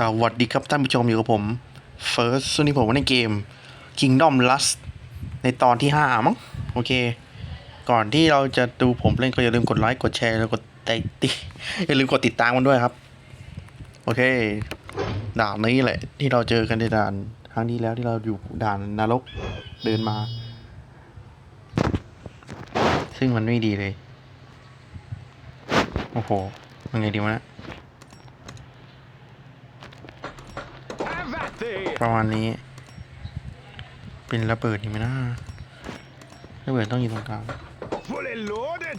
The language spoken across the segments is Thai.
สวัสดีครับท่านผู้ชมอยู่กับผม First ส่วนนี้ผมว่าในเกม Kingdom Lust ในตอนที่ 5 มั้ง โอเค ก่อนที่เราจะดูผมเล่นก็อย่าลืมกดไลค์กดแชร์แล้วกดไติอย่าลืมกดติดตามกันด้วยครับ โอเค ด่านนี้แหละ ที่เราเจอกันในด่านครั้งที่แล้วที่เราอยู่ด่านนรกเดินมา ซึ่งมันไม่ดีเลย โอ้โหมันไงดีวะนะ Have at thee! ประมาณนี้ เป็นระเบิดนี่ไหมนะระเบิดต้องอยู่ตรงกลาง Fully loaded!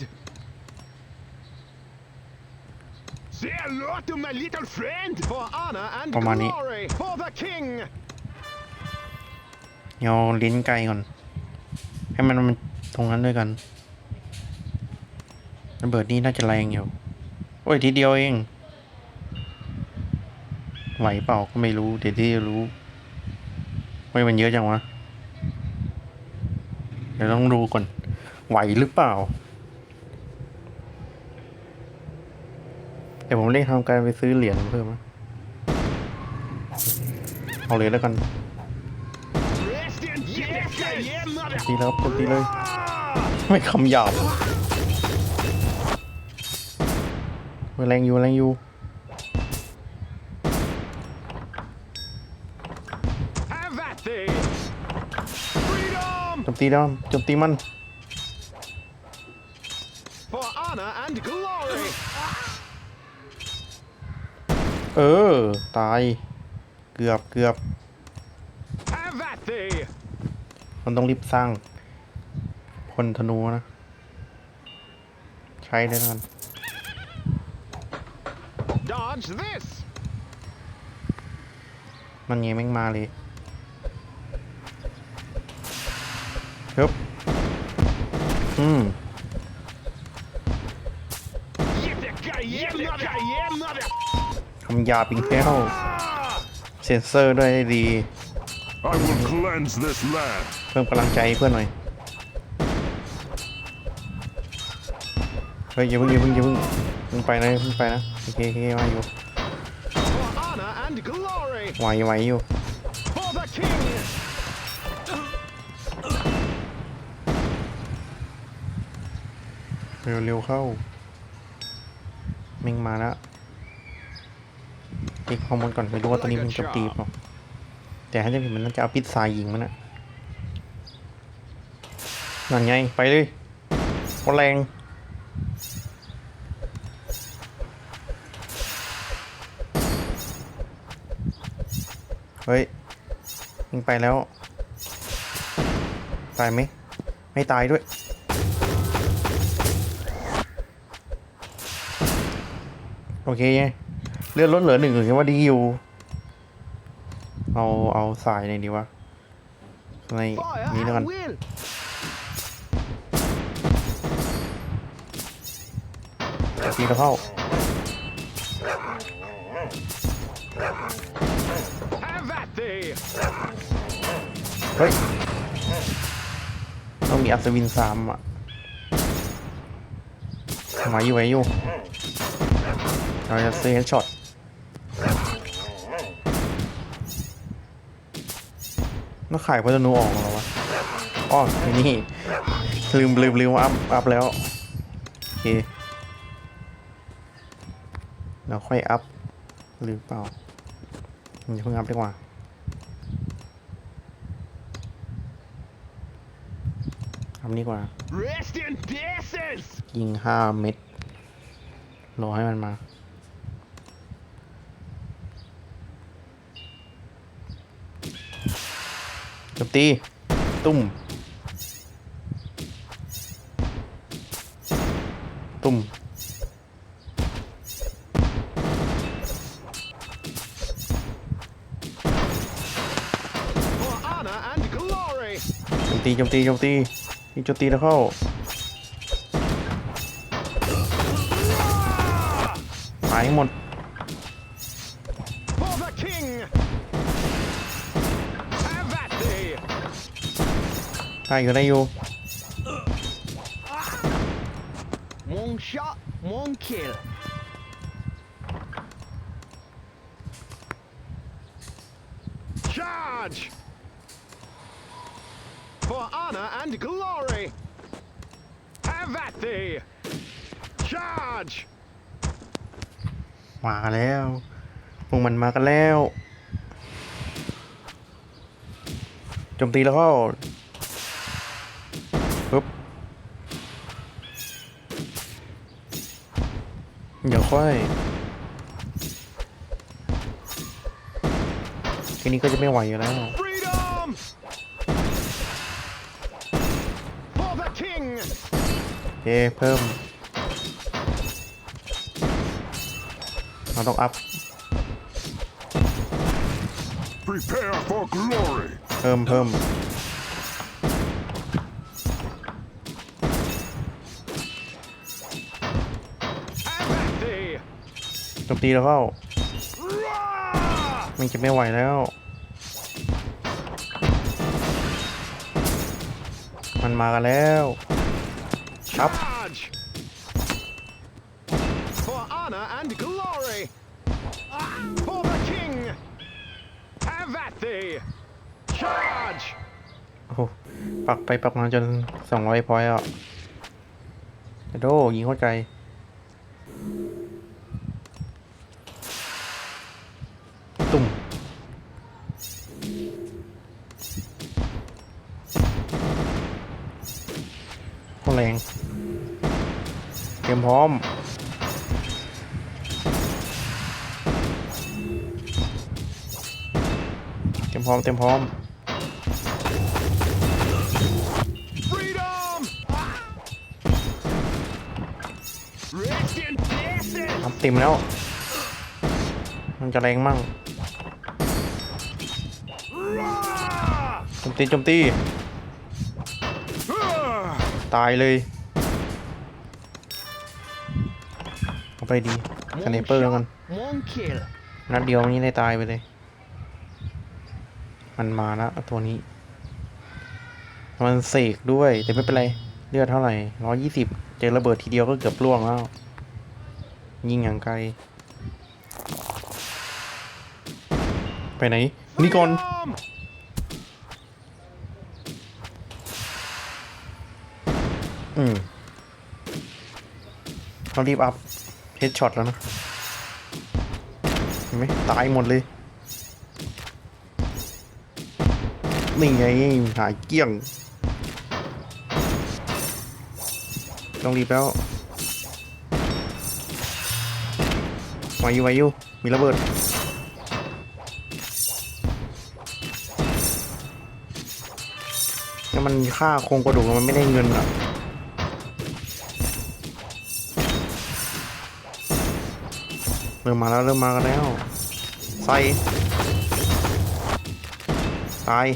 Say hello to my little friend! For honor and Pamani. glory! For the king! เดี๋ยวลิ้นไกลก่อน ให้มันมันตรงนั้นด้วยกันระเบิดนี่น่าจะแรงอยู่ โอ้ยทีเดียวเอง ไหวเปล่าก็ไม่รู้ เดี๋ยวที่จะรู้ เฮ้ยมันเยอะจังวะ เดี๋ยวต้องดูก่อน ไหวหรือเปล่า เดี๋ยวผมเรียกทำการไปซื้อเหรียญเพิ่มเอาเลยแล้วกันตีแล้วกดตีเลย ไม่คำหยาบแรงอยู่แรงอยู่ Have at thee! Freedom! โจมตีแล้วโจมตีมัน For honor and glory! เออ ตาย เกือบเกือบ Have at thee! มันต้องรีบสร้างพลธนูนะ ใช้ได้แล้วกัน Dodge this! มันไงแม่งมาเลย ฮึบอืม Yeah, mother! Yeah, mother! คำหยาบอีกแล้วเซนเซอร์ด้วยได้ดี I will cleanse this land. เพิ่มกำลังใจให้เพื่อนหน่อย เฮ้ยอย่าเพิ่งอย่าเพิ่งอย่าเพิ่งเพิ่งไปนะเพิ่งไปนะโอเคโอเคมาอยู่ For honor and glory! ไหวไหวอยู่ For the king! เร็วเร็วเข้ามิงมาแล้วเด็กข้อมูลก่อนไม่รู้ว่าตอนนี้มันจะตีเปล่าแต่ให้จะผิดมันน่าจะเอาพิษทรายยิงมันอะนั่นไง ไปเลยโคตรแรงเฮ้ยยิงไปแล้ว ตายไหมไม่ตายด้วย โอเคไงเลือดลดเหลือหนึ่งถือว่าดีอยู่ เอาเอาสายไหนดีวะในนี้แล้วกันตีกระเข้าเฮ้ย ต้องมีอัศวินสามอะไหวอยู่ไหวอยู่ เราจะซื้อเฮดช็อตแล้วขายพัฒนูออกเหรอวะอ๋อนี่ ลืมลืมลืมว่าอัพอัพแล้ว โอเค เราค่อยอัพหรือเปล่าอย่าเพิ่งอัพดีกว่าทำนี่กว่า Rest in pieces! ยิงห้าเม็ดรอให้มันมา จบ ตี ตุ้ม ตุ้ม For honor and glory! โจมตีโจมตีโจมตียิงโจมตีแล้วเข้าตายให้หมด ได้อยู่ได้อยู่ One shot, one kill. Charge! For honor and glory! Have at thee! Charge! มากันแล้ว พวกมันมากันแล้วโจมตีแล้วเข้าปึ๊บ เดี๋ยวค่อย ทีนี้ก็จะไม่ไหวอยู่แล้ว Freedom! For the king! โอเคเพิ่ม เราต้องอัพ Prepare for glory. เพิ่มเพิ่ม โจมตีแล้วเข้า Roar! มันจะไม่ไหวแล้ว มันมากันแล้วครับ Charge! For honor and glory! For the king! Have at thee! Charge! โอ้โหปักไปปักมาจนสองร้อยพอยต์อะโดยิงเข้าใจ แรงเตรียมพร้อม เตรียมพร้อม เตรียมพร้อม Freedom! Rest in peace! ทำเต็มแล้ว มันจะแรงมั่ง Roar! โจมตีโจมตี Ah! ตายเลยเอาไปดีสไนเปอร์แล้วกัน One kill. นัดเดียวนี้ได้ตายไปเลย มันมาแล้วตัวนี้ มันเสกด้วย แต่ไม่เป็นไร เลือดเท่าไหร่ร้อยี่สิบเจอระเบิดทีเดียวก็เกือบล่วงแล้ว ยิงอย่างไกล ไปไหน นี่ก่อน อืมเรารีบอัพเฮดช็อตแล้วนะ เห็นไหมตายหมดเลย นี่ไงหายเกลี้ยง ต้องรีบแล้วไวอยู่ไวอยู่มีระเบิดแล้วมันค่าโครงกระดูกมันไม่ได้เงินอะ ริ่มมาแล้วเริ่มมากันแล้วใส่ตาย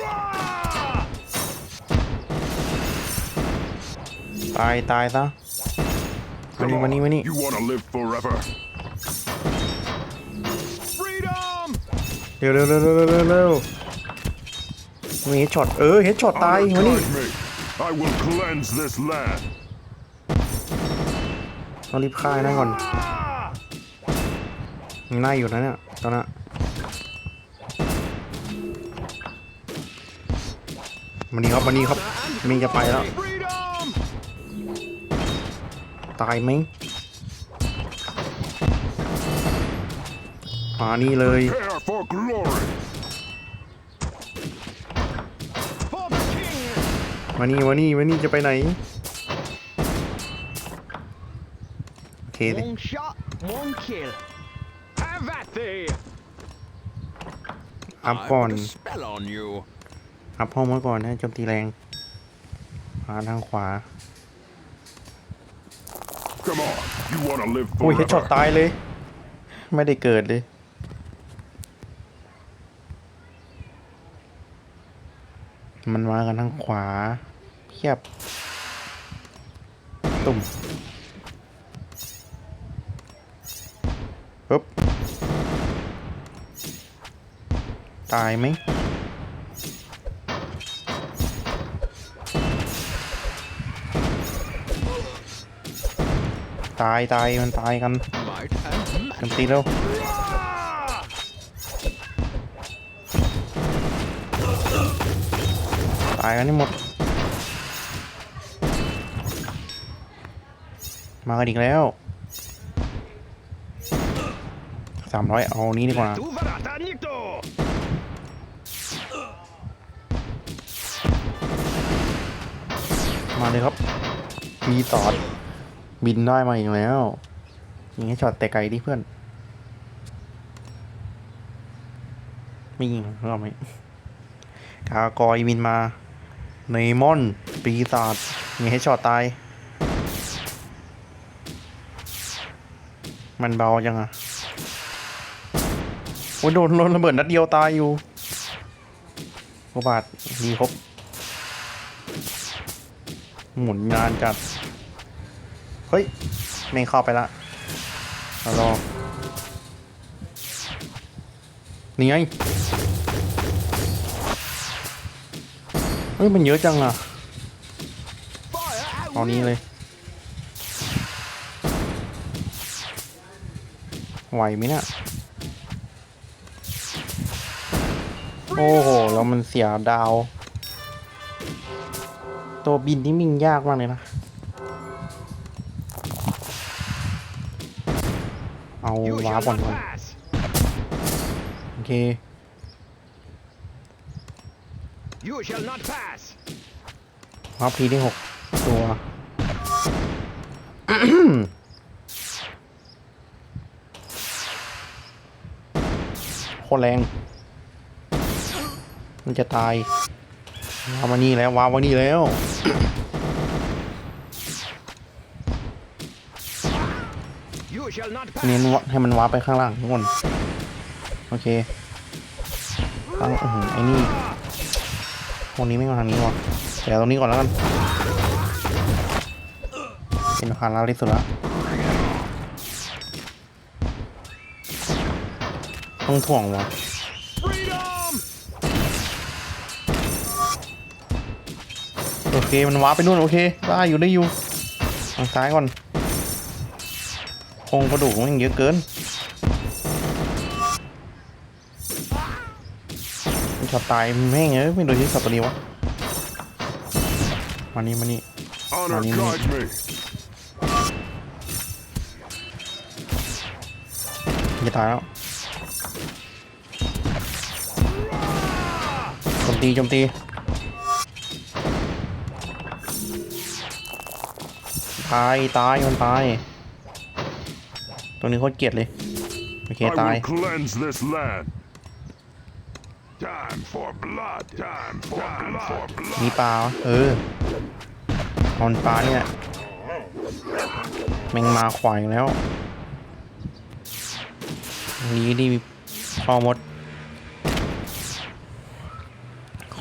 Roar! ตายตายซะมา Come นี่มานี่ on. มานี่ You want to live forever? Freedom! เร็วเร็วเร็วเร็วเร็วเร็วเร็วมีเฮดช็อตเออเฮดช็อตตาย Honor มานี่ ต้องรีบฆ่านั่นก่อน Roar! ยังน่าอยู่นะเนี่ยตอนนั้นมันนี่ครับมันนี่ครับมิงจะไปแล้ว ตายไหมมานี่เลยมานี่มานี่มานี่จะไปไหน โอ เคดิ One shot, one kill. Have at thee! อัพก่อน I put a spell on you. อัพห้องไว้ก่อนให้โจมตีแรงขวาทางขวา Come on. You want to live โอ้ยเฮดช็อต forever? ตายเลย ไม่ได้เกิดเลย มันมากันทางขวาเพียบตุ่ม ตายไหมตายตายมันตายกัน Might and กันตีเร็วตายกันให้หมด มากันอีกแล้วสามร้อยเอานี้ดีกว่า มาเลยครับมีตอด บินได้มาอีกแล้วยิงให้ช็อตแต่ไกลดิเพื่อน ไม่ยิงเรอเราไหมกากอยบินมาเนมอน ปีศาจยิงให้ช็อตตาย มันเบาจังอะโอ้ยโดนโดนระเบิดนัดเดียวตายอยู่กบาทดีครบ หมุนนานจัด เฮ้ย ไม่เข้าไปละเรารอนี่ไงเฮ้ย มันเยอะจังอะตอนนี้เลย ไหวไหมเนี่ยโอ้โห แล้วมันเสียดาว ตัวบินนี่มิงยากมากเลยนะ เอา You วาร์ shall ปก่อน not ก่อน pass! โอเค You shall not pass! วาร์ปพีที่หกตัวโคตรแรง มันจะตาย วามานี่แล้ววามานี่แล้ว เน้น pass! วะให้มันวาร์ปไปข้างล่างทุกคนโอเคตั้งอื้อไอ้นี่ตรงนี้ไม่มาทางนี้วะเดี๋ยวตรงนี้ก่อนแล้วกัน เป็นคานล่าที่สุดละต้องถ่วงวะ มันวาร์ปไปนู่นโอเคได้อยู่ได้อยู่ทางซ้ายก่อนโครงกระดูกมันเยอะเกินมันช็อตตายแม่งเอ้ยไม่โดนที่สัตว์ตัวนี้วะมานี่มานี่ Honor Money, guide me. จะตายแล้วโจมตีโจมตี ตายตายมันตาย ตัวนี้โคตรเกลียดเลย โอเค I ตาย will cleanse this land. Time for blood. Time for blood. มีปลาวะเออเอามันปลาเนี่ยแมงมาขวายแล้วนี้นี่มีพ่อมด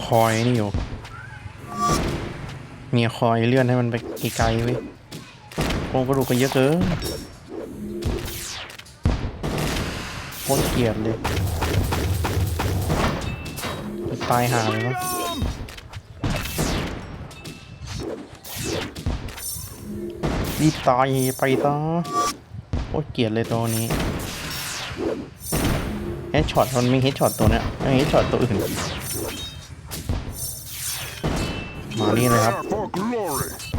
คอยนี่อยู่มีคอยเลื่อนให้มันไปไกลๆเว้ยโค รงกระดูกก็เยอะเกินโคตรเกลียดเลยตายหาเลยวะรีบตายไปซะโคตรเกลียดเลยตัวนี้เฮดช็อตมันมีเฮดช็อตตัวเนี้ยไม่เฮดช็อตตัวอื่นมานี่เลยครับ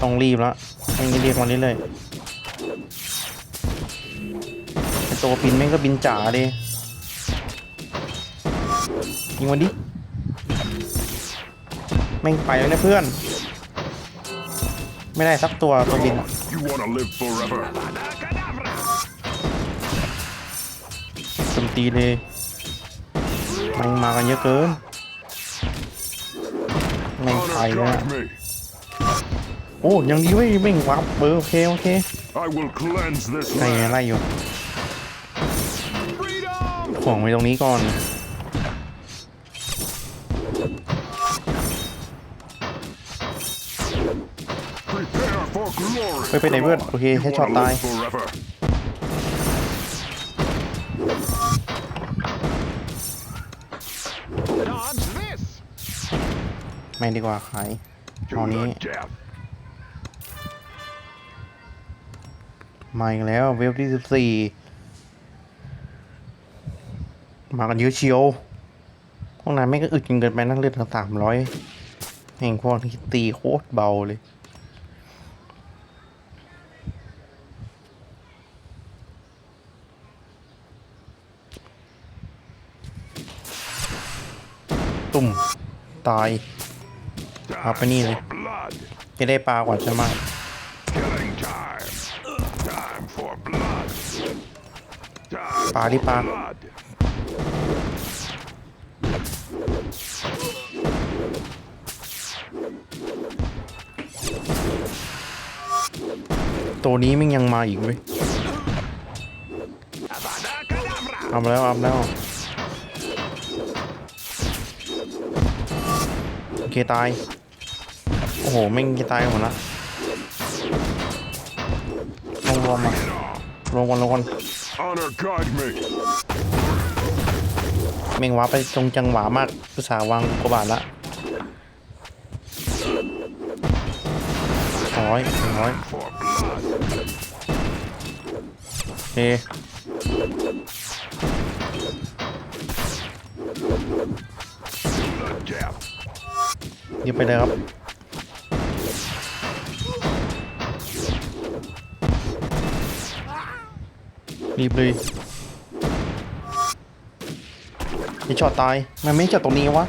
ต้องรีบแล้วไม่งั้นเรียกมาเรื่อยๆ ตัวบินแม่งก็บินจ๋าดิยิงมันดิแม่งไปแล้วนะเพื่อน ไม่ได้สักตัวตัวบินอะ You want to live forever? Avada Kedavra! โจมตีเลยแม่งมากันเยอะเกินแม่งไป Honor แล้ว guide me. โอ้ยังดีเว้ยแม่งวับเบอร์โอเคโอเค I will cleanse this ไล่ land. ไล่อยู่ ถ่วงไว้ตรงนี้ก่อนไปไปไหนเพื่อน โอเคแค่ช็อตตาย ไม่ดีกว่าขายเอานี้มาอีกแล้วเวฟที่สิบสี่ มากันเยอะเชียวพวกนั้นไม่ก็อึดจนเกินไปนั่งเลือดทั้งสามร้อยแห่งพวกที่ตีโคตรเบาเลย ตุ่ม ตายเอาไปนี่เลย จะได้ปลาก่อนใช่ไหม Killing time. Time for blood. Time ปลาดิปลา ตัวนี้มันยังมาอีกเว้ย Avada Kedavra! เอามาแล้วเอามาแล้วโอเคตาย โอ้โหแม่งจะตายหมดละลงรวมมาลงกันลงกัน Honor guide me. แม่งว้าไปตรงจังหวะมากภาษาวางกว่าบาทละร้อยหนึ่งร้อย For blood. เฮ้ยิบไปเลยครับรีบเลยไอช็อตตาย มันไม่ช็อตตรงนี้วะ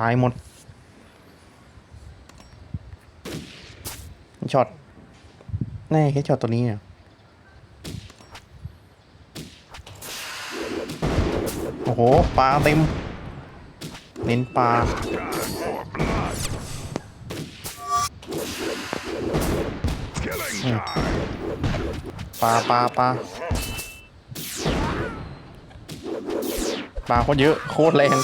ตายหมด ช็อตแน่แค่ช็อตตัวนี้เนี่ยโอ้โห ปลาเต็ม เน้นปลาปลาปลาปลาปลาโคตรเยอะ โคตรแรง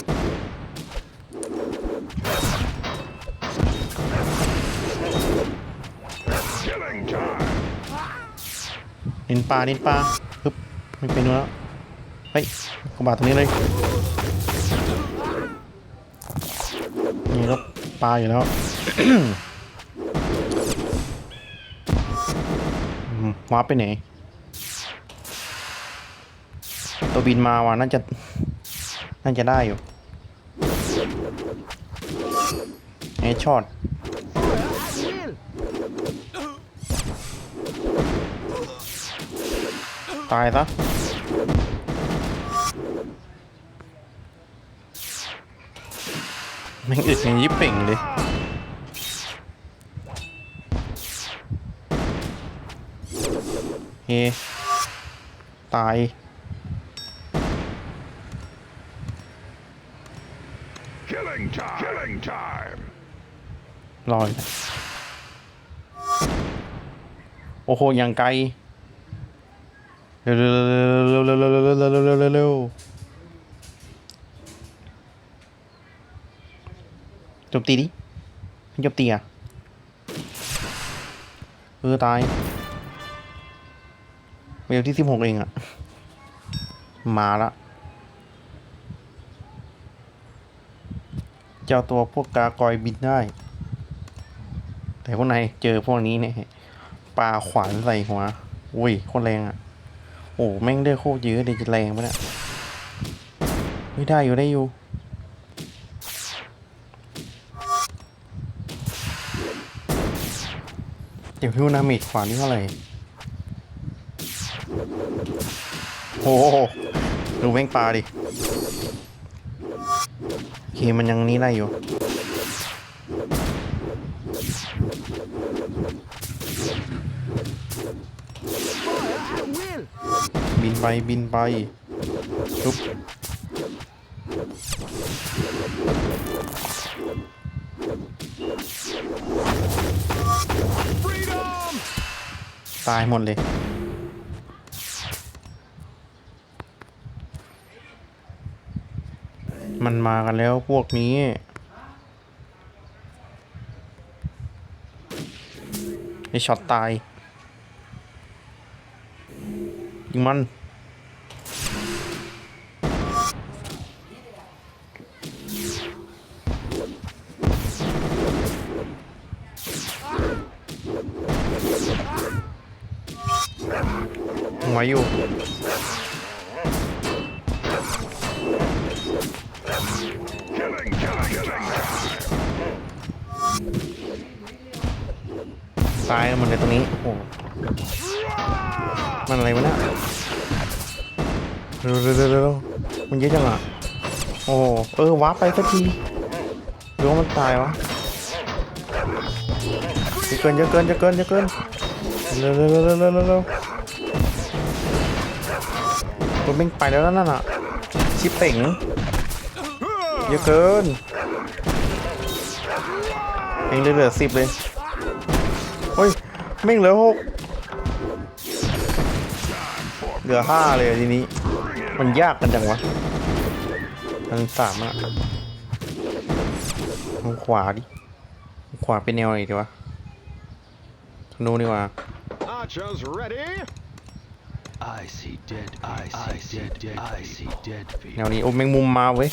น้นปลาน้นปลาปึ๊บไม่เป็นแล้วเฮ้ยกระบาดตรงนี้เลยนี่ก็ปลาอยู่แล้ววาร์ปไปไหน ตัวบินมาว่ะน่าจะ น่าจะได้อยู่เอช็อต ตายซะแม่งอึดอย่างยิบเป่งเลยเฮตาย Killing time. Killing time. ลอยนะโอ้โห อย่างไกล เร็วเร็วเร็วเร็วเร็วเร็วเร็วเร็วเร็วเร็วเร็วเร็วจบตีดิจบตีอะเออตายเวลที่สิบหกเองอะ มาละเจ้าตัวพวกกากอยบินได้ แต่พวกนายเจอพวกนี้เนี่ยปลาขวานใส่หัว อุ้ยโคตรแรงอะ โอ้แม่งเลือดโคตรเยอะเดี๋ยจะแรงปะเนี่ยไม่ได้อยู่ได้อยู่เดี๋ยวพิวนามิดขวานนี่เท่าไหร่โอ้ดูแม่งปลาดิโอเคมันยังนี้ได้อยู่ ไปบินไปชุบตายหมดเลยมันมากันแล้วพวกนี้ ไอช็อตตาย ยิงมัน อยอยู่ ตายกันหมดเลยตรงนี้ โอ้มันอะไรวะเนี่ยเร็วเร็วเร็วมันเยอะจังอะ โอ้เออวาร์ปไปสักทีหรือว่ามันตายวะเยอะเกินเยอะเกินเยอะเกินเยอะเกินเร็วเร็วเร็วเร็ว เร็วเร็วเร็วตัวเม่งไปแล้วนั่นน่ะ ชิปเป่งเยอะเกินเองเหลือสิบเลยเฮ้ยแม่งเหลือหกเหลือห้าเลยทีนี้ มันยากกันจังวะมันสามอะทางขวาดิ ขวาเป็นแนวไหนดีวะธนูดีกว่า I see dead. I see dead. I see dead แน people. วนี้โอ้แมงมุมมาเว้ย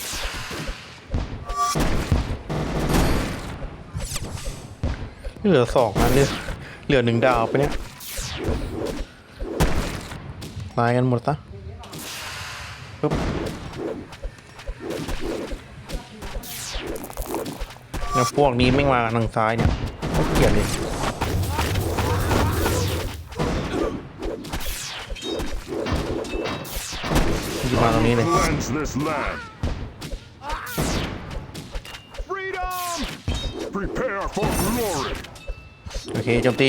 เหลือสองนะเหลือเหลือหนึ่งดาวไปเนี่ยตายกันหมดซะปึ๊บเนี่ยพวกนี้ไม่งมาทางซ้ายเนี่ยโคตรเกลียดเลย รงนี้เลย Cleanse this land. Freedom! Prepare for glory. โอเคโจมตี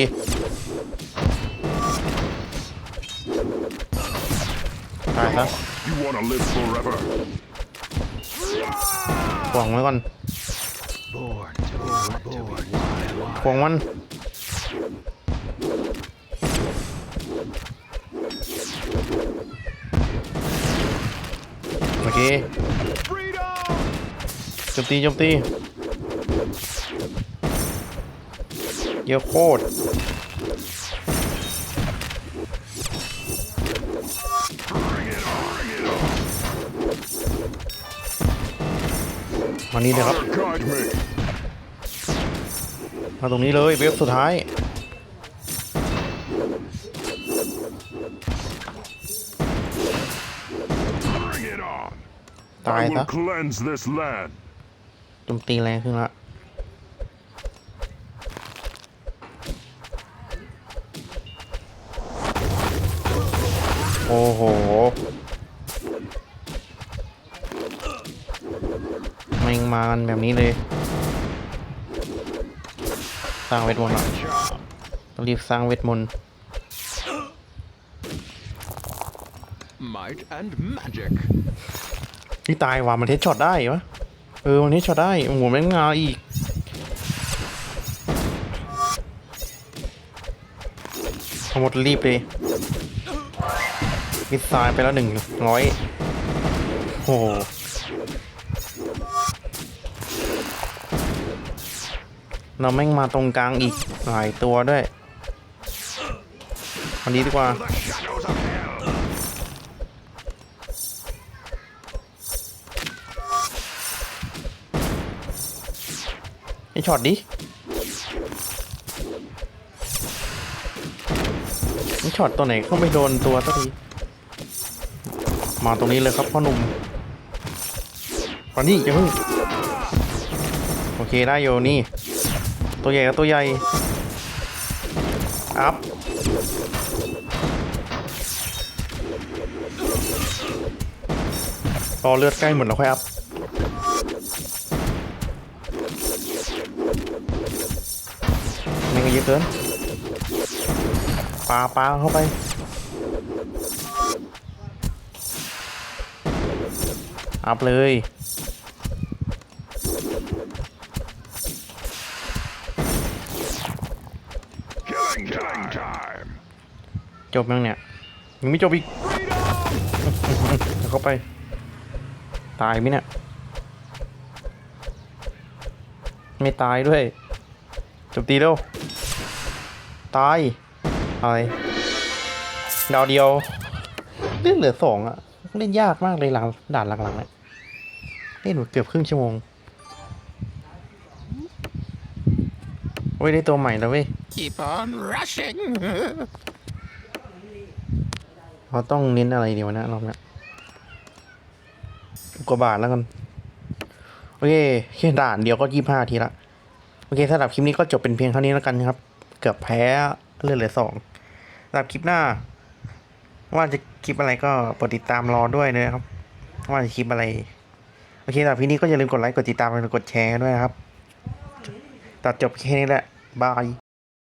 ตายซะ You want to live forever? ขวางไว้ก่อน Born to be born. ขวางมัน ค Freedom! โจมตีโจมตีเยอะโคตรมานี่เลยครับมาตรงนี้เลยเว็บสุดท้าย ตาย I ซะ will cleanse this land. โจมตีแรงขึ้นละโอ้โห แม่งมากันแบบนี้เลย สร้างเวทมนต์อะต้องรีบสร้างเวทมนต์ Might and magic. นี่ตายว่ะมันเทสช็อตได้วะเออมันเทสช็อตได้โอ้โหแม่งงาอีกทั้งหมดรีบเลยมิดซายไปแล้วหนึ่งร้อยโอ้โหเราแม่งมาตรงกลางอีกหลายตัวด้วยวันนี้ดีกว่า ช็อตดิไอช็อตตัวไหนเข้าไปโดนตัวสักทีมาตรงนี้เลยครับพ่อหนุ่มตอนนี้อย่าเพิ่งโอเคได้โยนี่ ตัวใหญ่กับตัวใหญ่อัพรอเลือดใกล้หมดแล้วค่อยอัพ แม่งก็เยอะเกินปลาปลาเข้าไปอัพเลยจบยังเนี่ยยังไม่จบอีกเดี๋ยวเข้าไป ตายไหมเนี่ย ไม่ตายด้วย จบตีเร็ว ตายอะไรดาวเดียวเล่นเหลือสองอะเล่นยากมากเลยหลังด่านหลังๆเนี่ยเล่นหมดเกือบครึ่งชั่วโมงโอ้ยได้ตัวใหม่แล้วเว้ย Keep on rushing. เราต้องเน้นอะไรดีวะเนะรอบเนี้ยกว่าบาทแล้วกัน โอเคแค่ด่านเดียวก็ยี่ห้าทีละ โอเคสำหรับคลิปนี้ก็จบเป็นเพียงเท่านี้แล้วกันครับ เกือบแพ้เลือดเหลือสองสำหรับคลิปหน้า ว่าจะคลิปอะไรก็โปรดติดตามรอด้วยนะครับ ว่าจะคลิปอะไร โอเคสำหรับคลิปนี้ก็อย่าลืมกดไลค์กดติดตามและกดแชร์ด้วยนะครับตัดจบแค่นี้แหละบาย